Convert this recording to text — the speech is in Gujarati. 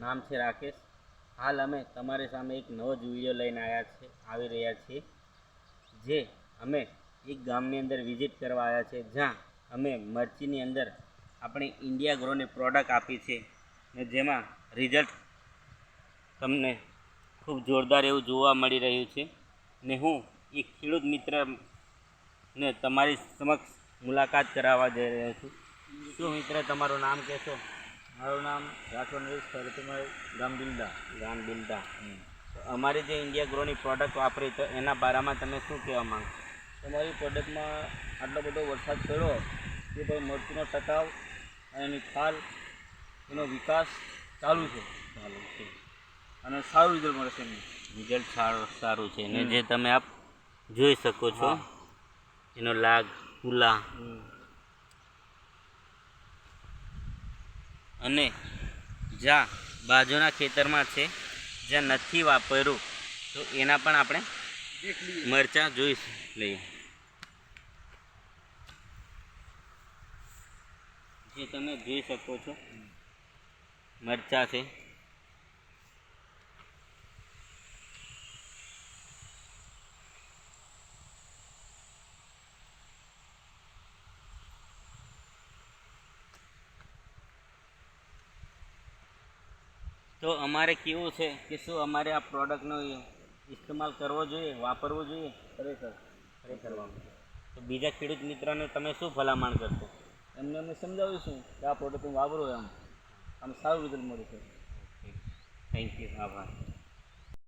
નામ છે રાકેશ હાલ અમે તમારી સામે એક નવો જ વીડિયો લઈને આવ્યા છે, આવી રહ્યા છીએ, જે અમે એક ગામની અંદર વિઝિટ કરવા આવ્યા છે, જ્યાં અમે મરચીની અંદર આપણે ઇન્ડિયા ગ્રોની પ્રોડક્ટ આપી છે ને જેમાં રિઝલ્ટ તમને ખૂબ જોરદાર એવું જોવા મળી રહ્યું છે. ને હું એક ખેડૂત મિત્ર ને તમારી સમક્ષ મુલાકાત કરાવવા જઈ રહ્યો છું. શું મિત્ર, તમારું નામ કહેશો? મારું નામ રાઠોડ નરેશ સરતુમાઈ ગામ બિલદા ગામ બિલદા તો અમારી જે ઇન્ડિયા ગ્રોની પ્રોડક્ટ વાપરી તો એના બારામાં તમે શું કહેવા માંગો તમારી પ્રોડક્ટમાં આટલો બધો વરસાદ પડ્યો કે ભાઈ મરચીનો ટકાવ અને એની ખાલ એનો વિકાસ ચાલુ છે. ચાલુ છે. અને સારું રિઝલ્ટ મળશે છે રિઝલ્ટ સારું સારું છે. ને જે તમે આપ જોઈ શકો છો એનો લાગ ફૂલા અને જ્યાં બાજુના ખેતરમાં છે, જ્યાં નથી વાપર્યું, તો એના પણ આપણે મરચાં જોઈ લઈએ. જે તમે જોઈ શકો છો, મરચાં છે. તો અમારે કેવું છે કે શું અમારે આ પ્રોડક્ટનો ઇસ્તેમાલ કરવો જોઈએ વાપરવો જોઈએ? ખરેખર ખરેખર તો બીજા ખેડૂત મિત્રોને તમે શું ભલામણ કરશો? એમને અમે સમજાવીશું કે આ પ્રોડક્ટ હું વાપરો એમ. આમ સારું રિઝલ્ટ મળે છે. થેન્ક યુ આભાર.